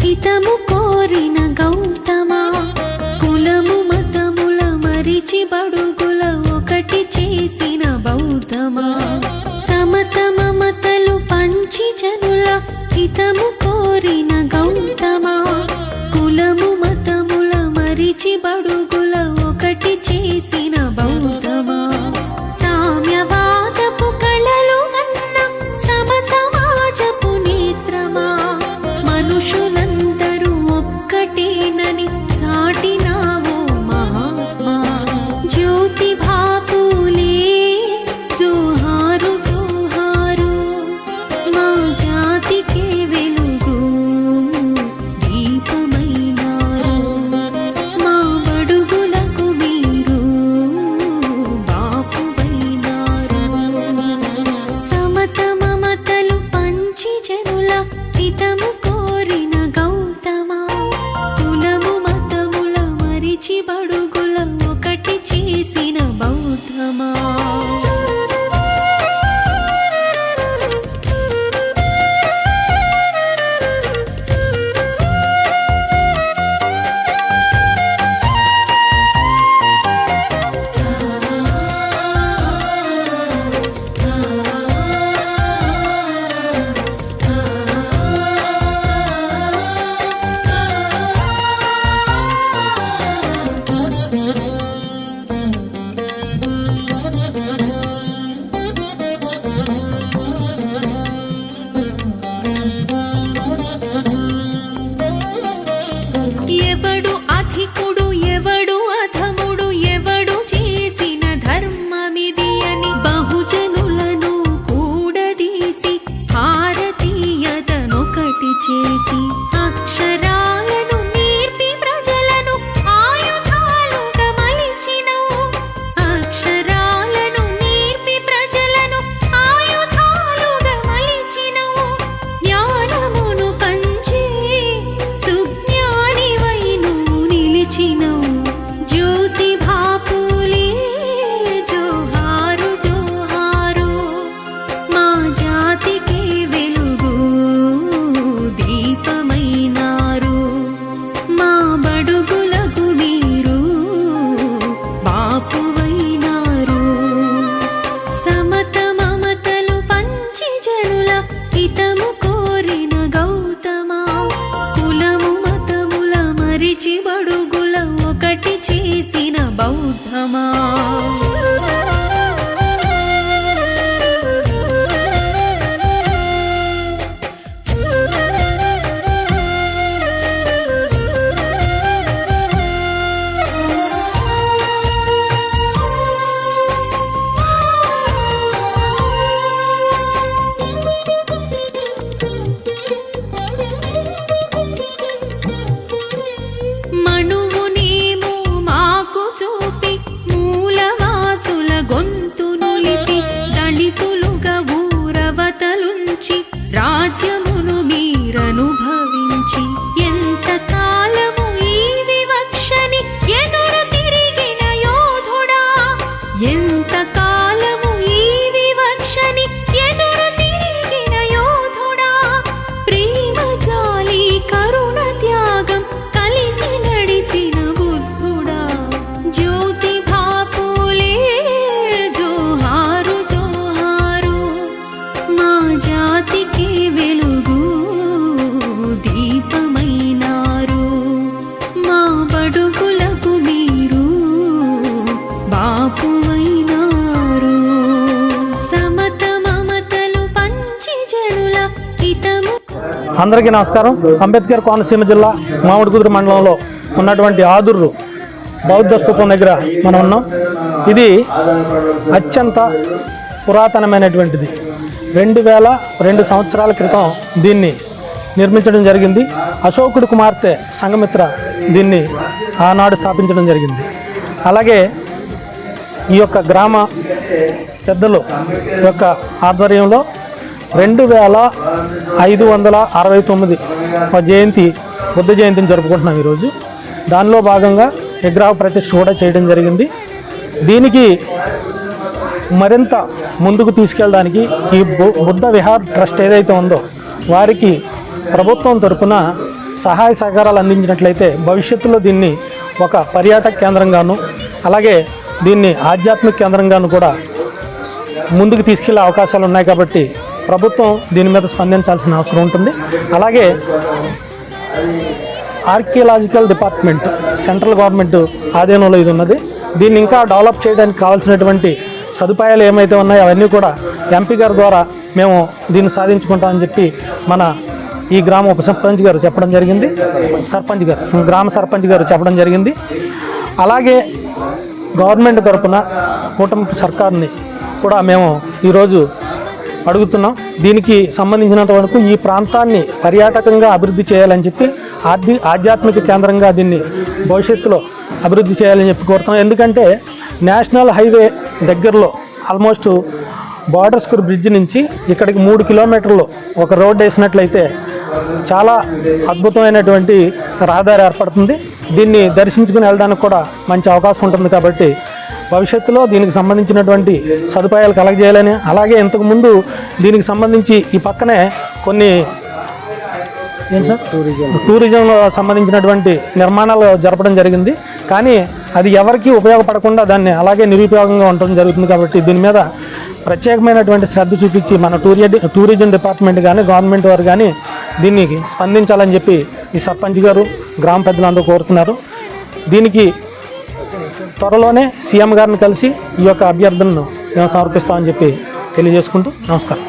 హితము కోరిన గౌతమా కులము మతముల మరిచి బడుగుల ఒకటి చేసిన బౌద్ధమా. సమత మమతలు పంచి జనుల హితము కోరిన బాపువైనారు సమత మమతలు పంచి జనుల హితము కోరిన గౌతమా. కులము మతముల మరిచి బడుగుల ఒకటి చేసిన బౌద్ధమా? అందరికీ నమస్కారం. అంబేద్కర్ కోనసీమ జిల్లా మామిడికుదురు మండలంలో ఉన్నటువంటి ఆదుర్రు బౌద్ధ స్థూపం దగ్గర మనం ఉన్నాం. ఇది అత్యంత పురాతనమైనటువంటిది. రెండు వేల రెండు సంవత్సరాల క్రితం దీన్ని నిర్మించడం జరిగింది. అశోకుడు కుమార్తె సంగమిత్ర దీన్ని ఆనాడు స్థాపించడం జరిగింది. అలాగే ఈ యొక్క గ్రామ పెద్దలు యొక్క ఆధ్వర్యంలో రెండు వేల ఐదు వందల అరవై తొమ్మిది జయంతి బుద్ధ జయంతిని జరుపుకుంటున్నాం ఈరోజు. దానిలో భాగంగా విగ్రహ ప్రతిష్ఠ కూడా చేయడం జరిగింది. దీనికి మరింత ముందుకు తీసుకెళ్ళడానికి ఈ బు- బుద్ధ విహార్ ట్రస్ట్ ఏదైతే ఉందో వారికి ప్రభుత్వం తరఫున సహాయ సహకారాలు అందించినట్లయితే భవిష్యత్తులో దీన్ని ఒక పర్యాటక కేంద్రంగాను అలాగే దీన్ని ఆధ్యాత్మిక కేంద్రంగాను కూడా ముందుకు తీసుకెళ్ళే అవకాశాలు ఉన్నాయి కాబట్టి ప్రభుత్వం దీని మీద స్పందించాల్సిన అవసరం ఉంటుంది. అలాగే ఆర్కియలాజికల్ డిపార్ట్మెంట్ సెంట్రల్ గవర్నమెంట్ ఆధీనంలో ఇది ఉన్నది. దీన్ని ఇంకా డెవలప్ చేయడానికి కావాల్సినటువంటి సదుపాయాలు ఏమైతే ఉన్నాయో అవన్నీ కూడా ఎంపీ గారి ద్వారా మేము దీన్ని సాధించుకుంటామని చెప్పి మన ఈ గ్రామ ఉప సర్పంచ్ గారు చెప్పడం జరిగింది. సర్పంచ్ గారు గ్రామ సర్పంచ్ గారు చెప్పడం జరిగింది. అలాగే గవర్నమెంట్ తరపున కూటమి సర్కార్ని కూడా మేము ఈరోజు అడుగుతున్నాం. దీనికి సంబంధించినంత వరకు ఈ ప్రాంతాన్ని పర్యాటకంగా అభివృద్ధి చేయాలని చెప్పి ఆధ్య ఆధ్యాత్మిక కేంద్రంగా దీన్ని భవిష్యత్తులో అభివృద్ధి చేయాలని చెప్పి కోరుతున్నాం. ఎందుకంటే నేషనల్ హైవే దగ్గరలో ఆల్మోస్ట్ బార్డర్ స్కూర్ బ్రిడ్జ్ నుంచి ఇక్కడికి మూడు కిలోమీటర్లు ఒక రోడ్ వేసినట్లయితే చాలా అద్భుతమైనటువంటి రహదారి ఏర్పడుతుంది. దీన్ని దర్శించుకుని వెళ్ళడానికి కూడా మంచి అవకాశం ఉంటుంది కాబట్టి భవిష్యత్తులో దీనికి సంబంధించినటువంటి సదుపాయాలు కలగజేయాలని అలాగే ఇంతకుముందు దీనికి సంబంధించి ఈ పక్కనే కొన్ని ఏం సార్? టూరిజం. టూరిజంలో సంబంధించినటువంటి నిర్మాణాలు జరపడం జరిగింది. కానీ అది ఎవరికి ఉపయోగపడకుండా దాన్ని అలాగే నిరుపయోగంగా ఉండడం జరుగుతుంది కాబట్టి దీని మీద ప్రత్యేకమైనటువంటి శ్రద్ధ చూపించి మన టూరి టూరిజం డిపార్ట్మెంట్ కానీ గవర్నమెంట్ వారు కానీ దీన్ని స్పందించాలని చెప్పి ఈ సర్పంచ్ గారు గ్రామ పెద్దలందరూ కోరుతున్నారు. దీనికి త్వరలోనే సీఎం గారిని కలిసి ఈ యొక్క అభ్యర్థనను మేము సమర్పిస్తామని చెప్పి తెలియజేసుకుంటూ నమస్కారం.